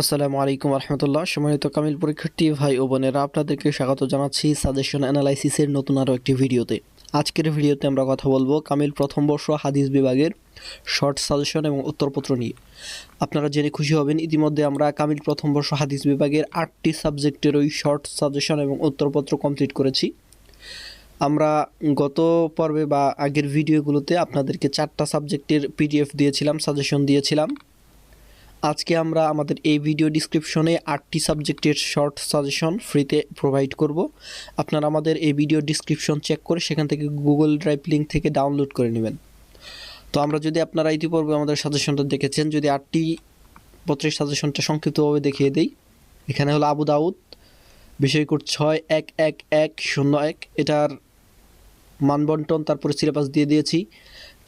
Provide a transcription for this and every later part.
আসসালামু আলাইকুম রহমতুল্লাহ। সম্মানিত কামিল পরীক্ষার্থী, ভাই ও বোনেরা, আপনাদেরকে স্বাগত জানাচ্ছি সাজেশন অ্যানালাইসিসের নতুন আরও একটি ভিডিওতে। আজকের ভিডিওতে আমরা কথা বলব কামিল প্রথম বর্ষ হাদিস বিভাগের শর্ট সাজেশন এবং উত্তরপত্র নিয়ে। আপনারা জেনে খুশি হবেন, ইতিমধ্যে আমরা কামিল প্রথম বর্ষ হাদিস বিভাগের আটটি সাবজেক্টের ওই শর্ট সাজেশন এবং উত্তরপত্র কমপ্লিট করেছি। আমরা গত পর্বে বা আগের ভিডিওগুলোতে আপনাদেরকে চারটা সাবজেক্টের পিডিএফ দিয়েছিলাম সাজেশন দিয়েছিলাম। আজকে আমরা আমাদের এই ভিডিও ডিসক্রিপশনে আটটি সাবজেক্টের শর্ট সাজেশন ফ্রিতে প্রোভাইড করব। আপনারা আমাদের এই ভিডিও ডিসক্রিপশন চেক করে সেখান থেকে গুগল ড্রাইভ লিঙ্ক থেকে ডাউনলোড করে নেবেন। তো আমরা যদি আপনারা ইতিপূর্বে আমাদের সাজেশনটা দেখেছেন, যদি আটটি পত্রের সাজেশনটা সংক্ষিপ্তভাবে দেখিয়ে দেই, এখানে হলো আবু দাউদ বিষয়কোড ছয়, এক এক এক, শূন্য, এক, এটার মানবন্টন, তারপরে সিলেবাস দিয়ে দিয়েছি,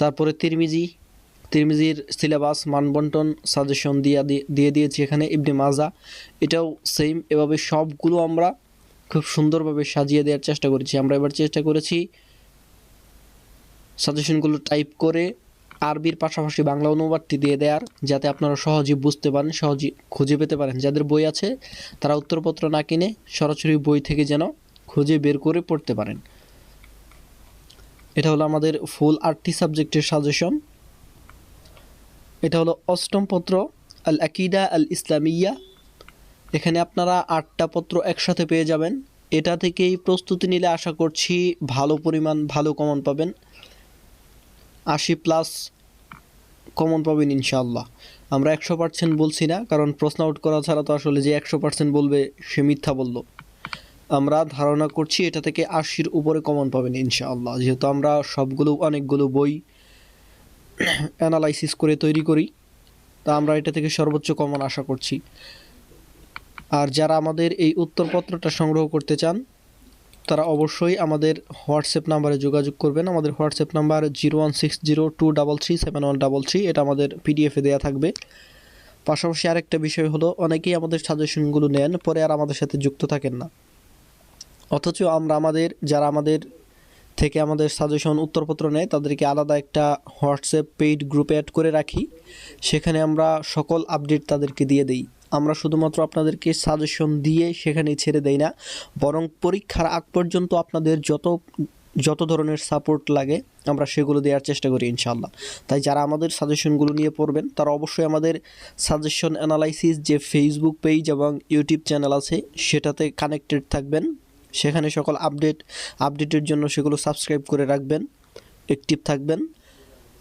তারপরে তিরমিজি তিরমিজির সিলেবাস মানবন্টন, সাজেশন দিয়ে দিয়ে দিয়েছি এখানে ইবনে মাজা। এটাও সেম এভাবে সবগুলো আমরা খুব সুন্দরভাবে সাজিয়ে দেওয়ার চেষ্টা করেছি। আমরা এবার চেষ্টা করেছি সাজেশনগুলো টাইপ করে আরবির পাশাপাশি বাংলা অনুবাদটি দিয়ে দেওয়ার, যাতে আপনারা সহজে বুঝতে পারেন সহজে খুঁজে পেতে পারেন। যাদের বই আছে, তারা উত্তরপত্র না কিনে সরাসরি বই থেকে যেন খুঁজে বের করে পড়তে পারেন। এটা হলো আমাদের ফুল আটটি সাবজেক্টের সাজেশন। এটা হলো অষ্টম পত্র আল আকিদা আল ইসলামিয়া এখানে আপনারা আটটা পত্র একসাথে পেয়ে যাবেন। এটা থেকেই প্রস্তুতি নিলে আশা করছি ভালো পরিমাণ, ভালো কমন পাবেন। আশি প্লাস কমন পাবেন ইনশাআল্লাহ। আমরা একশো পার্সেন্ট বলছি না, কারণ প্রশ্ন আউট করা ছাড়া তো আসলে যে একশো পার্সেন্ট বলবে, সে মিথ্যা বলল। আমরা ধারণা করছি এটা থেকে আশির উপরে কমন পাবেন ইনশাআল্লাহ। যেহেতু আমরা সবগুলো, অনেকগুলো বই অ্যানালাইসিস করে তৈরি করি। তা আমরা এটা থেকে সর্বোচ্চ কমন আশা করছি। আর যারা আমাদের এই উত্তরপত্রটা সংগ্রহ করতে চান, তারা অবশ্যই আমাদের হোয়াটসঅ্যাপ নাম্বারে যোগাযোগ করবেন। আমাদের WhatsApp number zero one six zero two double three seven one double three, এটা আমাদের পিডিএফে দেওয়া থাকবে। পাশাপাশি আরেকটা বিষয় হলো, অনেকেই আমাদের সাজেশনগুলো নেন, পরে আর আমাদের সাথে যুক্ত থাকেন না। অথচ আমরা আমাদের, যারা আমাদের থেকে আমাদের সাজেশন উত্তরপত্র নেয়, তাদেরকে আলাদা একটা হোয়াটসঅ্যাপ পেইড গ্রুপে অ্যাড করে রাখি। সেখানে আমরা সকল আপডেট তাদেরকে দিয়ে দিই। আমরা শুধুমাত্র আপনাদেরকে সাজেশন দিয়ে সেখানে ছেড়ে দেই না, বরং পরীক্ষার আগ পর্যন্ত আপনাদের যত যত ধরনের সাপোর্ট লাগে, আমরা সেগুলো দেওয়ার চেষ্টা করি ইনশাল্লাহ তাই যারা আমাদের সাজেশনগুলো নিয়ে পড়বেন, তারা অবশ্যই আমাদের সাজেশন অ্যানালাইসিস যে ফেসবুক পেজ এবং ইউটিউব চ্যানেল আছে, সেটাতে কানেক্টেড থাকবেন। সেখানে সকল আপডেট আপডেটের জন্য সেগুলো সাবস্ক্রাইব করে রাখবেন অ্যাক্টিভ থাকবেন।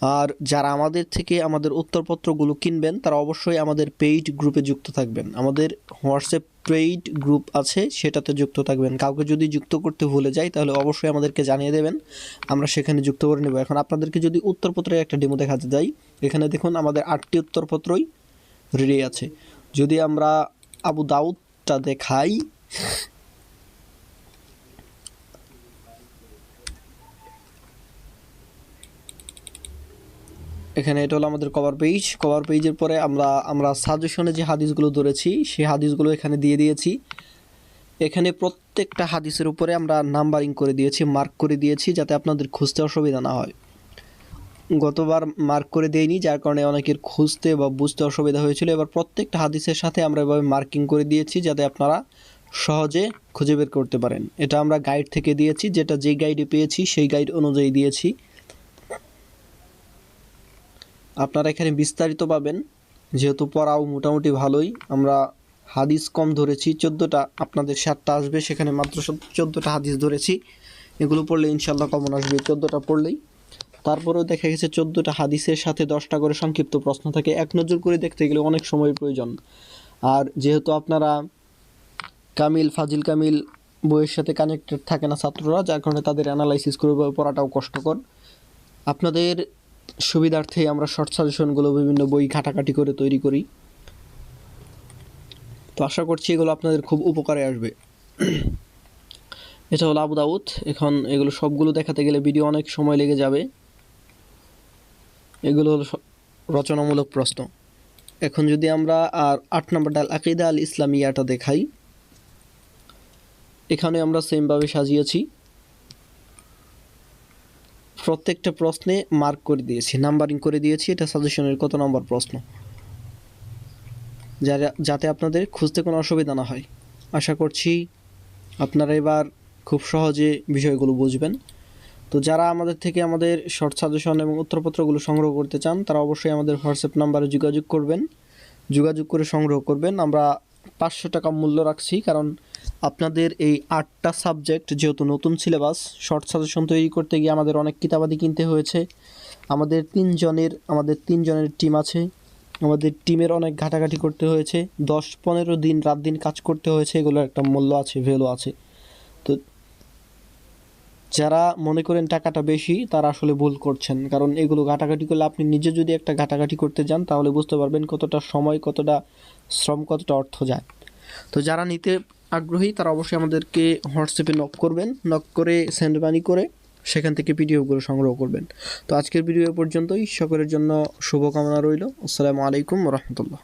আর যারা আমাদের থেকে আমাদের উত্তরপত্রগুলো কিনবেন, তারা অবশ্যই আমাদের পেইড গ্রুপে যুক্ত থাকবেন। আমাদের হোয়াটসঅ্যাপ পেইড গ্রুপ আছে, সেটাতে যুক্ত থাকবেন। কাউকে যদি যুক্ত করতে ভুলে যাই, তাহলে অবশ্যই আমাদেরকে জানিয়ে দেবেন। আমরা সেখানে যুক্ত করে নেব। এখন আপনাদেরকে যদি উত্তরপত্রের একটা ডেমো দেখাতে যাই, এখানে দেখুন আমাদের আটটি উত্তরপত্রই রেডি আছে। যদি আমরা আবু দাউদটা দেখাই এখানে এটা হলো আমাদের কভার পেজ কভার পেজের পরে আমরা আমরা সাজেশনে যে হাদিসগুলো ধরেছি, সেই হাদিসগুলো এখানে দিয়ে দিয়েছি। এখানে প্রত্যেকটা হাদিসের উপরে আমরা নাম্বারিং করে দিয়েছি মার্ক করে দিয়েছি, যাতে আপনাদের খুঁজতে অসুবিধা না হয়। গতবার মার্ক করে দেয়নি যার কারণে অনেকের খুঁজতে বা বুঝতে অসুবিধা হয়েছিল। এবার প্রত্যেকটা হাদিসের সাথে আমরা এভাবে মার্কিং করে দিয়েছি, যাতে আপনারা সহজে খুঁজে বের করতে পারেন। এটা আমরা গাইড থেকে দিয়েছি, যেটা যে গাইডে পেয়েছি, সেই গাইড অনুযায়ী দিয়েছি। আপনারা এখানে বিস্তারিত পাবেন। যেহেতু পড়াও মোটামুটি ভালোই, আমরা হাদিস কম ধরেছি, চোদ্দোটা আপনাদের সাতটা আসবে, সেখানে মাত্র চোদ্দোটা হাদিস ধরেছি। এগুলো পড়লে ইনশাল্লাহ কমন আসবে, চোদ্দোটা পড়লেই। তারপরেও দেখা গেছে চোদ্দোটা হাদিসের সাথে দশটা করে সংক্ষিপ্ত প্রশ্ন থাকে। এক নজর করে দেখতে গেলে অনেক সময় প্রয়োজন। আর যেহেতু আপনারা কামিল, ফাজিল কামিল বইয়ের সাথে কানেক্টেড থাকে না ছাত্ররা, যার কারণে তাদের অ্যানালাইসিস করে পড়াটাও কষ্টকর। আপনাদের সুবিধার্থে আমরা শর্ট সাজেশনগুলো বিভিন্ন বই ঘাটাঘাটি করে তৈরি করি। তো আশা করছি এগুলো আপনাদের খুব উপকারে আসবে। এটা হলো আবু দাউদ। এখন এগুলো সবগুলো দেখাতে গেলে ভিডিও অনেক সময় লেগে যাবে। এগুলো হলো রচনামূলক প্রশ্ন। এখন যদি আমরা আর আট নম্বর ডাল আকিদা আল ইসলামিয়াটা দেখাই। এখানে আমরা সেমভাবে সাজিয়েছি। প্রত্যেকটা প্রশ্নে মার্ক করে দিয়েছি নাম্বারিং করে দিয়েছি, এটা সাজেশনের কত নম্বর প্রশ্ন। যারা, যাতে আপনাদের খুঁজতে কোনো অসুবিধা না হয়। আশা করছি আপনারা এবার খুব সহজে বিষয়গুলো বুঝবেন। তো যারা আমাদের থেকে আমাদের শর্ট সাজেশন এবং উত্তরপত্রগুলো সংগ্রহ করতে চান, তারা অবশ্যই আমাদের হোয়াটসঅ্যাপ নাম্বারে যোগাযোগ করবেন। যোগাযোগ করে সংগ্রহ করবেন। আমরা পাঁচশো টাকা মূল্য রাখছি, কারণ আপনাদের এই আটটা সাবজেক্ট যেহেতু নতুন সিলেবাস শর্ট সাজেশন তৈরি করতে গিয়ে আমাদের অনেক কিতাবাদি কিনতে হয়েছে। আমাদের তিনজনের আমাদের তিনজনের টিম আছে। আমাদের টিমের অনেক ঘাটাঘাটি করতে হয়েছে। দশ পনেরো দিন, রাত দিন কাজ করতে হয়েছে, এগুলোর একটা মূল্য আছে ভ্যালু আছে। যারা মনে করেন টাকাটা বেশি, তারা আসলে ভুল করছেন। কারণ এগুলো ঘাটাঘাটি করলে আপনি নিজে যদি একটা ঘাটাঘাটি করতে যান, তাহলে বুঝতে পারবেন কতটা সময়, কতটা শ্রম, কতটা অর্থ যায়। তো যারা নিতে আগ্রহী, তারা অবশ্যই আমাদেরকে হোয়াটসঅ্যাপে নক করবেন। নক করে সেন্ড মানি করে সেখান থেকে পিডিএফগুলো সংগ্রহ করবেন। তো আজকের ভিডিও পর্যন্তই। সকলের জন্য শুভকামনা রইল। আসসালামু আলাইকুম রহমতুল্লাহ।